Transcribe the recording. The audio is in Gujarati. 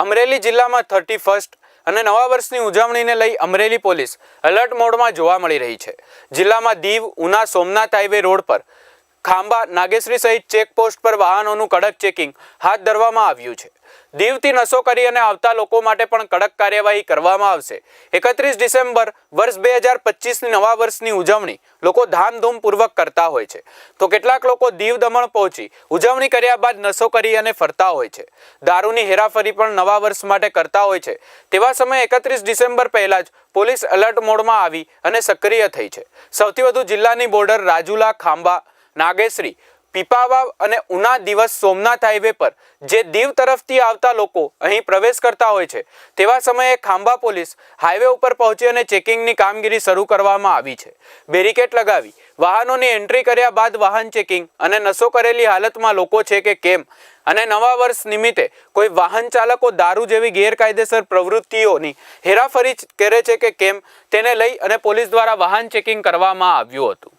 અમરેલી જિલ્લામાં થર્ટી ફર્સ્ટ અને નવા વર્ષની ઉજવણીને લઈ અમરેલી પોલીસ એલર્ટ મોડમાં જોવા મળી રહી છે. જિલ્લામાં દીવ, ઉના, સોમનાથ હાઈવે રોડ પર ખાંભા નાગેશ્રી સહિત ચેકપોસ્ટ પર વાહનોનું કડક ચેકિંગ હાથ ધરવામાં આવ્યું છે. દીવથી નશો કરી અને આવતા લોકો માટે પણ કડક કાર્યવાહી કરવામાં આવશે. એકત્રીસ ડિસેમ્બર વર્ષ બે હજાર પચીસની નવા વર્ષની ઉજવણી લોકો ધામધૂમપૂર્વક કરતા હોય છે. તો કેટલાક લોકો દીવ દમણ પહોંચી ઉજવણી કર્યા બાદ નશો કરી અને ફરતા હોય છે. દારૂની હેરાફરી પણ નવા વર્ષ માટે કરતા હોય છે. તેવા સમયે એકત્રીસ ડિસેમ્બર પહેલાં જ પોલીસ એલર્ટ મોડમાં આવી અને સક્રિય થઈ છે. સૌથી વધુ જિલ્લાની બોર્ડર રાજુલા, ખાંભા નાગેશ્રી, પીપાવાવ અને ઉના દિવસ સોમનાથ હાઈવે પર, જે દીવ તરફથી આવતા લોકો અહીં પ્રવેશ કરતા હોય છે. તેવા સમયે ખાંભા પોલીસ હાઈવે ઉપર પહોંચી અને ચેકિંગની કામગીરી શરૂ કરવામાં આવી છે. બેરિકેટ લગાવી, વાહનોની એન્ટ્રી કર્યા બાદ વાહન ચેકિંગ અને નશો કરેલી હાલતમાં લોકો છે કે કેમ? અને નવા વર્ષ નિમિત્તે કોઈ વાહન ચાલકો દારૂ જેવી ગેરકાયદેસર પ્રવૃત્તિઓની હેરાફરી કરે છે કે કેમ? તેને લઈ અને પોલીસ દ્વારા વાહન ચેકિંગ કરવામાં આવ્યું હતું.